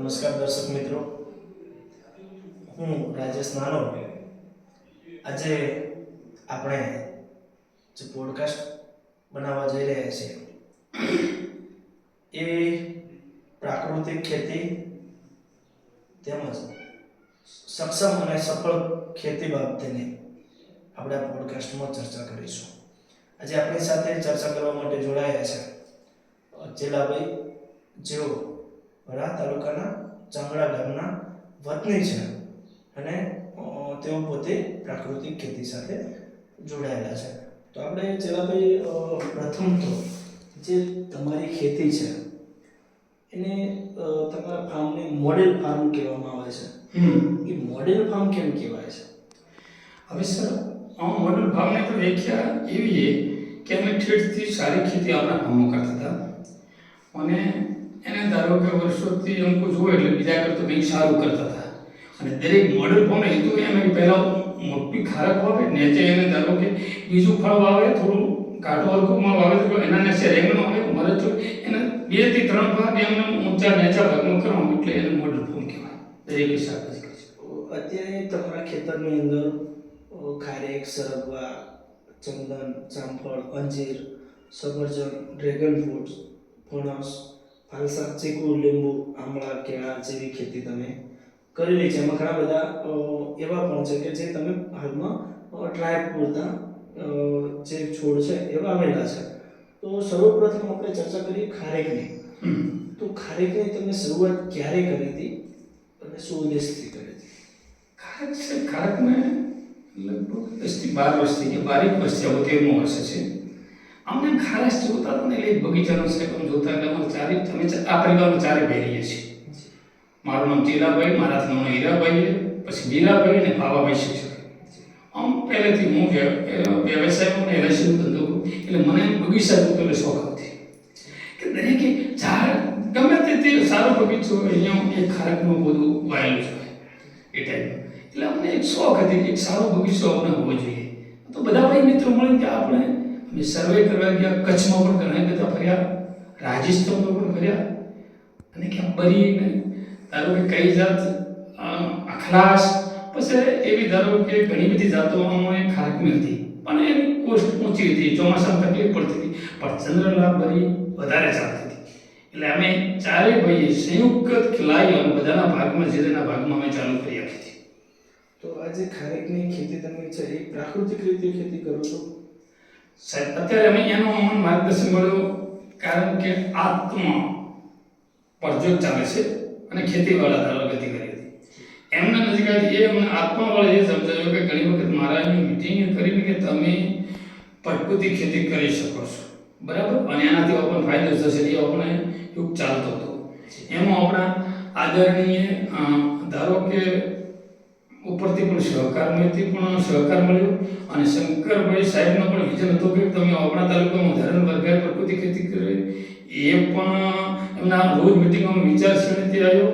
નમસ્કાર દર્શક મિત્રો. હું રાજેશ નાનો. આજે આપણે જે પોડકાસ્ટ બનાવવા જઈ રહ્યા છીએ, એ પ્રાકૃતિક ખેતી તેમજ સક્ષમ અને સફળ ખેતી બાબતેની આપણે આ પોડકાસ્ટમાં ચર્ચા કરીશું. આજે આપણી સાથે ચર્ચા કરવા માટે જોડાયા છે જેલાભાઈ જેઓ વડા તાલુકાના ચાંગડા ગામના વતની છે અને તેઓ પોતે પ્રાકૃતિક ખેતી સાથે જોડાયેલા છે. તો આપણે ચેલાભાઈ પ્રથમ તો જે તમારી ખેતી છે એને તમારા ફાર્મને મોડેલ ફાર્મ કહેવામાં આવે છે. એ મોડેલ ફાર્મ કેમ કહેવાય છે? હવે સર આ મોડેલ ફાર્મની તો વ્યાખ્યા એવી છે કે અમે ઠેઠથી સારી ખેતી આપણા ફાર્મો કરતા હતા. અને એને ધારો કે વર્ષોથી અંકો જુઓ એટલે બીજા કરતો કંઈક સારું કરતા હતા અને દરેક મોડલ ફોર્મ હેતુ એમ પહેલાં મોટી ખારક વાવે, નેચે એને ધારો કે બીજું ફળ વાવે, થોડું કાઢો, હલકુમાં વાવે, તો એના નેચે રેંગણો આવે મરચ, એના બેથી ત્રણ ભાગ એમને ઊંચા નેચા ભાગમાં કરવાનું એટલે એને મોડલ ફોર્મ કહેવાય દરેક શાકભાજી. અત્યારે તમારા ખેતરની અંદર ખારેક સરગવા ચંદન, જામફળ, અંજીર સફરજન ડ્રેગન ફ્રૂટ, ફણસ ફાલસા ચીકુ, લીંબુ, આમળા, કેળા જેવી ખેતી તમે કરેલી છે. એમાં ઘણા બધા એવા પણ છે કે જે તમે હાલમાં ટ્રાય પૂરતા જે છોડ છે એ વાવેલા છે. તો સર્વપ્રથમ આપણે ચર્ચા કરીએ ખારેકની. તો ખારેકની તમે શરૂઆત ક્યારે કરી હતી અને શું ઉદ્દેશથી કરી હતી? ખારેક છે, ખારકને લગભગ દસથી બાર વર્ષથી કે બારેક વર્ષથી અવતેરમો વર્ષ છે. અમને ખારસ જોતા હતા એટલે બગીચાનો સેકમ જોતા એટલે અમે ચારે અમે આ પરિવારનો ચારે ભેરીએ છીએ. મારું નામ ચીરાભાઈ મારા નામ હીરાભાઈ પછી મીરાભાઈ અને ભાવાભાઈ શિક્ષક. આમ પહેલેથી હું વ્યવસાયમાં અને એલઆઈસીનો ધંધો એટલે મને બગીચા જોતો શોખ હતી. કે દરેકે ઝાડ ગમે તે તે સારો બગીચો હોય, અહીંયા એક ખારકનું બધું વાયેલું છે એ ટાઈમ એટલે અમને એક શોખ હતી કે એક સારો બગીચો આપણે હોવો જોઈએ. તો બધા ભાઈ મિત્રો મળીને કે આપણે અમે સર્વે કરવા ગયા, કચ્છમાં પણ ઘણા બધા ફર્યા, રાજસ્થાનમાં પણ ફર્યા. અને ક્યાં બરીને ધારો કે કઈ જાત અખલાસ પછી એવી ધારો કે ઘણી બધી જાતો અમારે ખારકની હતી પણ એની કોસ્ટ ઊંચી હતી ચોમાસામાં તકલીફ પડતી હતી. પણ ચંદ્રલાભ બરી વધારે ચાલતી એટલે અમે ચારે ભાઈએ સંયુક્ત ખિલાઈ અને બધાના ભાગમાં જે તેના ભાગમાં અમે ચાલુ કરી આપી હતી. તો આજે ખારેકની ખેતી તમે છે એ પ્રાકૃતિક રીતે ખેતી કરો છો સાહેબ અત્યારે અમે એનો અમને માર્ગદર્શન મળ્યું કારણ કે આત્મા પરજોગ ચાલે છે અને ખેતીવાળા ધારો ગતિ કરી હતી એમના નજીક એ અમને આત્માવાળા એ સમજાવ્યું કે ઘણી વખત મારા અહીં મિટિંગ કરીને કે તમે પટપુતી ખેતી કરી શકો છો. બરાબર? અને એનાથી આપણને ફાયદો થશે એ આપણે યુગ ચાલતો હતો. એમાં આપણા આદરણીય ધારો કે ઉપરથી પણ સહકાર મળતી પણ સહકાર મળ્યો. અને શંકરભાઈ સાહેબનો પણ વિઝન હતો કે તમે આપણા તાલુકામાં ધરણ વર્ગાએ પ્રકૃતિ ખેતી કરે. એ પણ એમના રોજ મિટિંગમાં વિચારસરણીથી આવ્યો.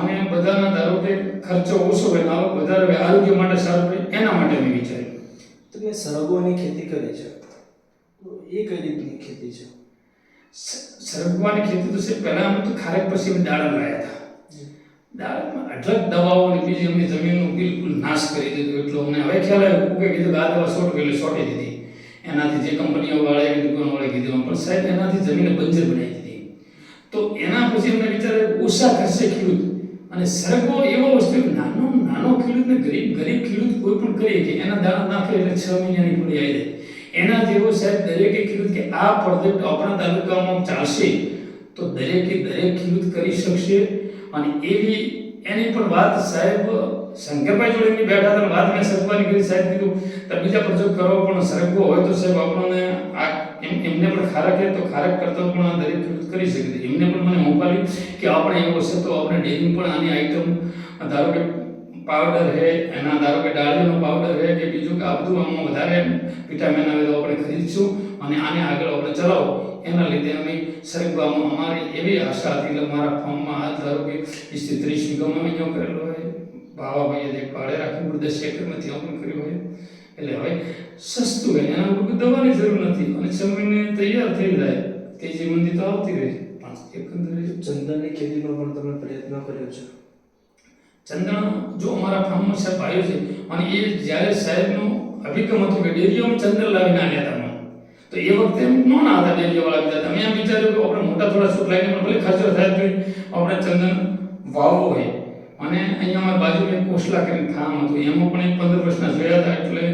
અને બધાના ધારો કે ખર્ચો ઓછો હોય આવક વધારે હોય આરોગ્ય માટે સારું હોય એના માટે મેં વિચાર્યું. તમે સરગવાની ખેતી કરી છે. તો એ કઈ રીતની ખેતી છે? સરગવાની ખેતી તો છે પહેલાં અમે તો ખારેક પછી દાડમ લાવ્યા હતા. દાડમમાં અઢળક દવાઓ અને બીજી બિલકુલ નાશ કરી દીધો. એટલો અમને હવે ખ્યાલ આવ્યો. કીધું કે આ સોટ એટલે સોટી દીધી. એનાથી જે કંપનીઓવાળાએ કે દુકાન કીધું પણ સાહેબ, એનાથી જમીને બંજર બનાવી દીધી. તો એના પછી અમને વિચારે ઓછા ખર્ચે ખેડૂત. અને સરગવો એવો વસ્તુ નાનો નાનો ખેડૂત ને ગરીબ ગરીબ ખેડૂત કોઈ પણ કરીએ એના દાણા નાખે એટલે છ મહિનાની પૂરી આવી જાય. એના જેવો સાહેબ દરેકે ખેડૂત કે આ પ્રોજેક્ટ આપણા તાલુકામાં ચાલશે. તો દરેકે દરેક ખેડૂત કરી શકશે. અને એવી એની પણ વાત સાહેબ શંકરભાઈ જોડે એમની બેઠા હતા વાત મેં સરગવાની કરી, સાહેબ કીધું, તો બીજા જો કરો, પણ સરગવો હોય તો સાહેબ આપણને આ એમ, એમને પણ ખારક છે તો ખારક કરતો પણ દરેક કરી શકે એમને પણ મને મોકલી કે આપણે એવો છે તો આપણે ડેરી પણ આની આઈટમ ધારો કે પાવડર છે, એના ધારો કે ડાળીનો પાવડર છે કે બીજું કે આ બધું આમાં વધારે વિટામિન આવે તો આપણે ખરીદશું અને આને આગળ આપણે ચલાવો. એના લીધે અમે સરગવામાં અમારી એવી આશા હતી એટલે મારા ફોર્મમાં હાથ ધારો કે વીસથી ત્રીસ અમે અહીંયા કરેલો હોય. બાવાભાઈએ જે ભાડે રાખી દસ એકરમાંથી આપણે કર્યું હોય. એટલે હવે સસ્તું હોય. એના ઉપર દવાની જરૂર નથી. અને છ મહિને તૈયાર થઈ જાય. તેજી મંદી તો આવતી રહે. પણ એકંદરે. ચંદનની ખેતીનો પણ તમે પ્રયત્ન કર્યો છે. ચંદન જો અમારા ફાર્મમાં સાહેબ આવ્યો છે. અને એ જ્યારે સાહેબનો અભિગમ હતો કે ડેરીઓમાં ચંદન લાવીને આવ્યા હતા. તો એ વખતે નો ન હતા જેવા બધા તમે એમ વિચાર્યું કે આપણે મોટા થોડા સુખ લાવીને પણ ભલે ખર્ચો થાય તો આપણે ચંદન વાવવો હોય. અને અહીંયા અમારી બાજુ એક કોસલા કરીને થામ હતું. એમાં પણ એક પંદર વર્ષના જોયા હતા, એટલે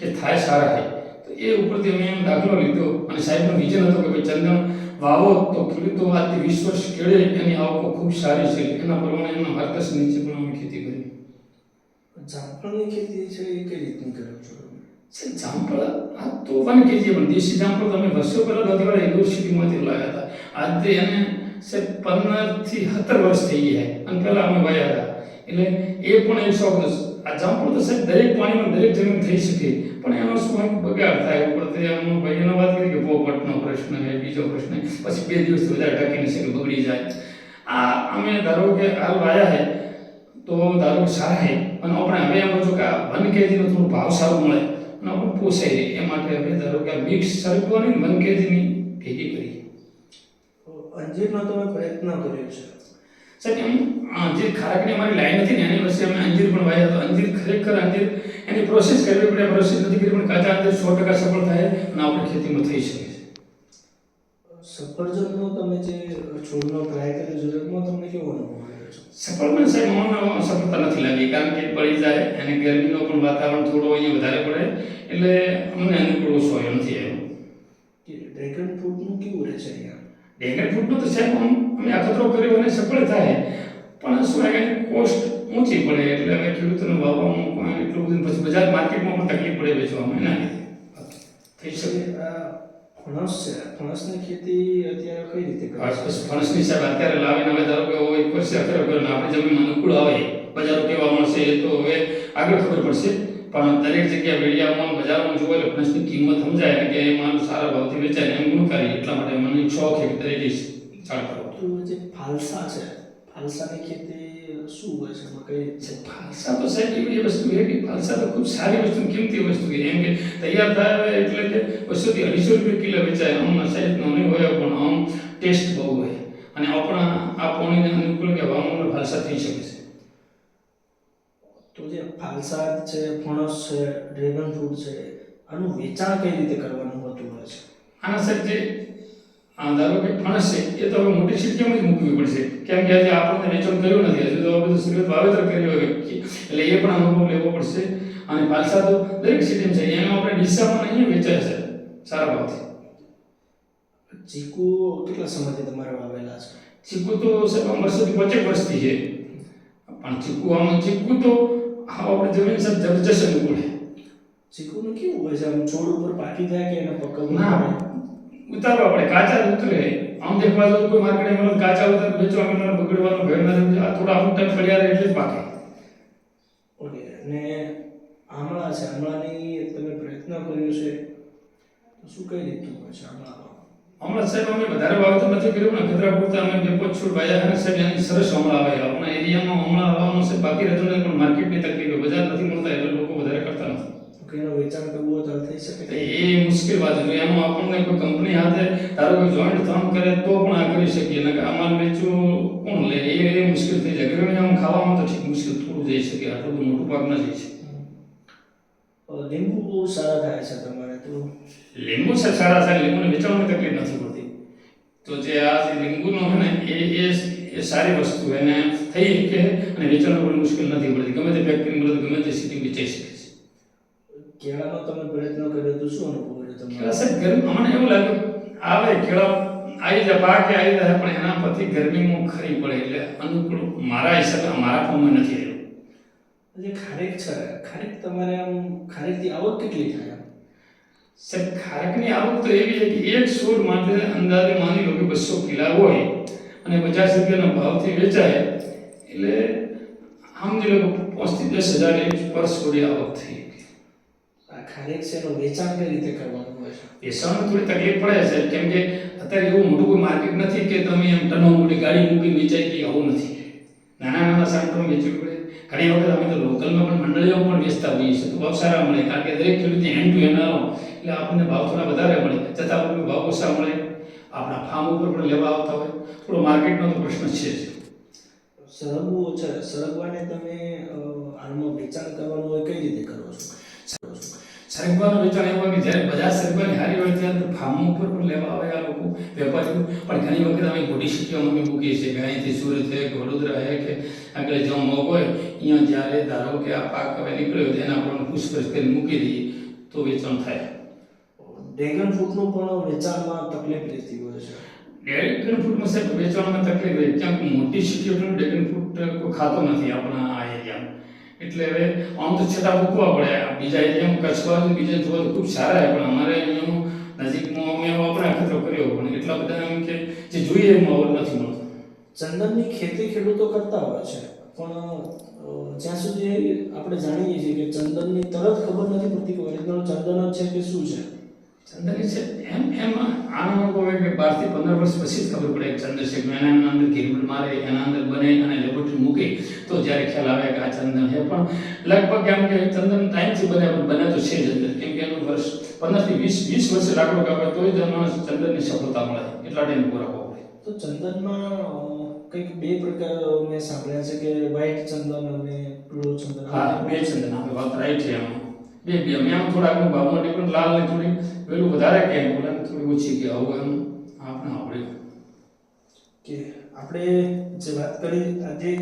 કે થાય સારા થાય તો એ ઉપરથી અમે એમ દાખલો લીધો. અને સાહેબનો વિઝન હતો કે ભાઈ ચંદન વાવો તો ખેડૂતો આજથી વીસ વર્ષ કેળે એની આવકો ખૂબ સારી છે. એના પ્રમાણે એમના માર્ગદર્શન નીચે પણ અમે ખેતી કરી. જામફળની ખેતી છે એ કઈ રીતની કરો છો? સાહેબ જામફળ આ તો પણ કહેજે પણ દેશી જામફળ તમે વર્ષો પહેલા દાદીવાડા યુનિવર્સિટીમાંથી લાવ્યા હતા આજે એને સાહેબ પંદરથી સત્તર વર્ષ થઈ ગયા અને પહેલા અમે વાયા હતા એટલે એ પણ એ શોખ. આ જામફળ તો સાહેબ દરેક પાણીમાં દરેક જમીન થઈ શકે પણ એનો શું બગાડ થાય તે અમુક ભાઈઓને વાત કરી કે પોપટનો પ્રશ્ન છે બીજો પ્રશ્ન પછી બે દિવસ વધારે ટકી શકે બગડી જાય આ અમે ધારો કે હાલ વાયા છે તો ધારો સારા છે અને આપણે હવે એમ છો કે વન કેજીનો થોડો ભાવ સારો મળે અને આપણે નહીં એ માટે અમે ધારો કે મિક્સ સરગવાની વન કેજીની ભેગી કરી તો અંજીરનો તમે પ્રયત્ન કર્યો છે. સાહેબ એમ અંજીર ખારાકની અમારી લાઈન હતી ને એની વચ્ચે અમે અંજીર પણ વાયા તો અંજીર ખરેખર અંજીર એની પ્રોસેસ કરવી પડે પ્રોસેસ નથી કરી પણ કાચા અંજીર સો ટકા સફળ થાય અને આપણે ખેતીમાં થઈ શકે. સફરજનનો તમે જે છોડનો ટ્રાય કર્યો એમાં તમને કેવો અનુભવ સફરજન સાહેબ મને સફળતા નથી લાગી કારણ કે પડી જાય અને ગરમીનો પણ વાતાવરણ થોડો અહીંયા વધારે પડે એટલે અમને અનુકૂળ ઓછો એમ નથી આવ્યો. કે ડ્રેગન ફ્રૂટનું કેવું રહે છે અહીંયા? ડ્રેગન ફ્રૂટનું તો સાહેબ અમે આખતરો કર્યો અને સફળ થાય પણ શું એની કોસ્ટ ઊંચી પડે એટલે અમે ખેડૂતોને વાવવાનું એટલું બધું પછી બજાર માર્કેટમાં પણ તકલીફ પડે વેચવામાં એના લીધે. થઈ શકે ફણસ છે ફણસની ખેતી અત્યારે કઈ રીતે કરે છે? ફણસની સાહેબ અત્યારે લાવીને હવે ધારો કે હોય એક ખરેખર આપણી જમીનમાં અનુકૂળ આવે બજારો કેવા મળશે એ તો હવે આગળ ખબર પડશે. પણ દરેક જગ્યાએ વેડિયામાં બજારમાં જોવે એટલે ફણસની કિંમત સમજાય ને કે એમાં સારા ભાવથી વેચાય એમ ગુણકારી એટલા માટે મને શોખ છે તરીકે ચાલ કરો તો જે ફાલસા છે ફાલસાની ખેતી શું હોય છે? એમાં કઈ છે? ફાલસા તો સાહેબ એવી વસ્તુ છે કે ફાલસા તો ખૂબ સારી વસ્તુ કિંમતી વસ્તુ છે. એમ કે તૈયાર થાય એટલે કે બસોથી અઢીસો રૂપિયા કિલો વેચાય. આમ સાહેબ નહીં હોય પણ આમ ટેસ્ટ બહુ હોય. અને આપણા આ પોણીને અનુકૂળ કે હવામાનમાં ફાલસા થઈ શકે છે. તો જે ફાલસા છે ફણસ છે ડ્રેગન ફ્રૂટ છે આનું વેચાણ કઈ રીતે કરવાનું હોતું હોય છે? આના જે આ ધારો કે ફણસ છે એ તો હવે મોટી સિટીમાં જ મૂકવી પડશે. કેમ કે આજે આપણને વેચાણ કર્યું નથી હજુ તો આ બધું શરૂઆત વાવેતર કર્યું હોય. એટલે એ પણ અનુભવ લેવો પડશે. અને પાછા તો દરેક સિટીમાં છે એનો આપણે ડીસામાં અહીંયા વેચાય છે સારા ભાવથી. ચીકુ કેટલા સમયથી તમારે વાવેલા છે? ચીકુ તો સાહેબ આમ વર્ષોથી પચેક વર્ષથી છે. પણ ચીકુ આમ ચીકુ તો આપણે જમીન સાહેબ જબરજસ્ત અનુકૂળ છે ચીકુનું કેવું હોય છે? આમ છોડ ઉપર પાકી જાય કે એને પકવવું ના. પડે? આપણે કાચા જ ઉતરે. આમ દેખવા જાવ કોઈ માર્કેટ એમાં કાચા ઉતર વેચવા મળે બગડવાનો ભય ના રહે આ થોડા અમુક ટાઈમ પડ્યા રહે એટલે જ પાકે. ઓકે અને આમળા છે આમળાની તમે પ્રયત્ન કર્યો છે તો શું કહી દીધું હોય છે આમળા હમણાં સાહેબ અમે વધારે વાવેતર નથી કર્યું ને ખતરા પૂરતા અમે બે પાંચ છોડ વાયા અને સાહેબ એની સરસ હમણાં આવે આપણા એરિયામાં હમણાં આવવાનું છે બાકી નથી પણ માર્કેટની તકલીફ બજાર નથી મળતા એટલે લોકો વધારે કરતા નથી. એનું વેચાણ કરવું હોય તો થઈ શકે એ મુશ્કેલ વાત છે. એમાં આપણને કોઈ કંપની હાથે ધારો કે જોઈન્ટ કામ કરે તો પણ આ કરી શકીએ. નકર આમાં વેચવું કોણ લે? એ મુશ્કેલ થઈ જાય. ગરમી આમ ખાવામાં તો ઠીક મુશ્કેલ થોડું જઈ શકે. આટલું બધું મોટું પાક ના જઈ શકે. લીંબુ સારા થાય છે તમારે તો. લીંબુ છે સારા સારા લીંબુને વેચાણમાં તકલીફ નથી પડતી. તો જે આ લીંબુનો છે ને એ એ એ સારી વસ્તુ એને થઈ શકે અને વેચાણમાં પણ મુશ્કેલ નથી પડતી. ગમે તે ફેક્ટરી ગમે તે સિટી વેચાઈ શકે. છે કેળાનો તમે પ્રયત્ન કર્યો તો શું અનુભવ રહ્યો તમારો? સાહેબ ગરમ મને એવું લાગ્યું આવે કેળા આવી જાય પાકે આવી જાય પણ એના પછી ગરમીમાં ખરી પડે એટલે અનુકૂળ મારા હિસાબે મારા ફોર્મમાં નથી આવ્યું. એટલે ખારેક છે ખારેક તમારે આમ ખારેકથી આવક કેટલી થાય સાહેબ ખારેકની આવક તો એવી છે કે એક છોડ માટે અંદાજે માની લો કે બસો કિલા હોય અને પચાસ રૂપિયાના ભાવથી વેચાય એટલે સમજી લો પાંચથી દસ હજાર પર છોડી આવક થઈ ખારેક છે એનું વેચાણ કઈ રીતે કરવાનું હોય છે? વેચાણમાં થોડી તકલીફ પડે છે. કેમ કે અત્યારે એવું મોટું કોઈ માર્કેટ નથી કે તમે એમ ટનો મોટી ગાડી મૂકી વેચાઈ ગઈ આવું નથી. નાના નાના સાંઠો વેચવું પડે. ઘણી વખત અમે તો લોકલમાં પણ મંડળીઓ પણ વેચતા હોઈએ છીએ. તો ભાવ સારા મળે. કારણ કે દરેક ખેડૂતને હેન્ડ ટુ હેન્ડ આવો. એટલે આપણને ભાવ થોડા વધારે મળે. છતાં આપણને ભાવ ઓછા મળે. આપણા ફાર્મ ઉપર પણ લેવા આવતા હોય. થોડો માર્કેટનો તો પ્રશ્ન છે જ. સરગવો છે સરગવાને તમે હાલમાં વેચાણ કરવાનું હોય કઈ રીતે કરો છો? સરગવાનું વેચાણ એવું કે જ્યારે બધા સરગવાની હારી હોય ત્યારે ફાર્મ ઉપર પણ લેવા આવે આ લોકો વેપારીઓ. પણ ઘણી વખત અમે મોટી સિટીઓમાં બી મૂકીએ છીએ કે અહીંથી સુરત છે કે વડોદરા છે કે આગળ જો મોગ હોય અહીંયા જ્યારે ધારો કે આ પાક હવે નીકળ્યો તેના પર પૂછપરછ કરી મૂકી દઈએ તો વેચાણ થાય. ડ્રેગન ફ્રૂટનું પણ વેચાણમાં તકલીફ રહેતી હોય છે. ડ્રેગન ફ્રૂટમાં સાહેબ વેચાણમાં તકલીફ રહે. ક્યાંક મોટી સિટીઓ તો ડ્રેગન ફ્રૂટ ખાતો નથી આપણા આ એરિયામાં. એટલે હવે આમ તો છતાં મૂકવા પડે. બીજા એમ કચ્છ બાજુ બીજા જોવા તો ખૂબ સારા પણ અમારે અહીંયાનું નજીકમાં અમે આપણે ખતરો કર્યો, પણ એટલા બધા એમ કે જે જોઈએ એમ માહોલ નથી મળતો. ચંદનની ખેતી ખેડૂતો કરતા હોય છે, પણ જ્યાં સુધી આપણે જાણીએ છીએ કે ચંદનની તરત ખબર નથી પડતી કે ઓરિજિનલ ચંદન જ છે કે શું છે. ચંદન છે એમ એમાં આનો અનુભવ હોય કે બારથી પંદર વર્ષ પછી જ ખબર પડે કે ચંદન છે એના અંદર ગિરબડ મારે એના અંદર બને અને લેબોરેટરી મૂકે. તો જ્યારે ખ્યાલ આવે કે આ ચંદન છે. પણ લગભગ એમ કે ચંદન ટાઈમથી બને પણ બને તો છે જ અંદર. કેમ કે એનું વર્ષ પંદરથી વીસ વીસ વર્ષે લાકડો કાપે તોય ચંદનની સફળતા મળે. એટલા ટાઈમ પૂરા પડે. તો ચંદનમાં કંઈક બે પ્રકાર મેં સાંભળ્યા છે કે વ્હાઇટ ચંદન અને પીળો ચંદન. હા બે ચંદન. આપણે વાત રાઈટ છે એમાં બે બે આમ થોડાક ભાવમાં ડિફરન્ટ લાલ ને થોડી પેલું વધારે કે બોલે થોડી ઓછી કે આવું એમ આપણે આવડે. કે આપણે જે વાત કરી આજે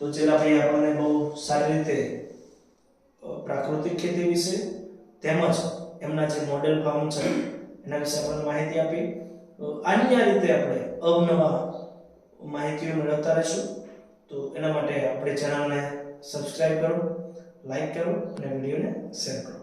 તો ચેલાભાઈ આપણને બહુ સારી રીતે પ્રાકૃતિક ખેતી વિશે તેમજ એમના જે મોડેલ ફાર્મ છે, એના વિશે આપણને માહિતી આપી. આની આ રીતે આપણે અવનવા માહિતીઓ મેળવતા રહીશું. તો એના માટે આપણે ચેનલને સબસ્ક્રાઈબ કરો. લાઈક કરો અને વિડીયોને શેર કરો.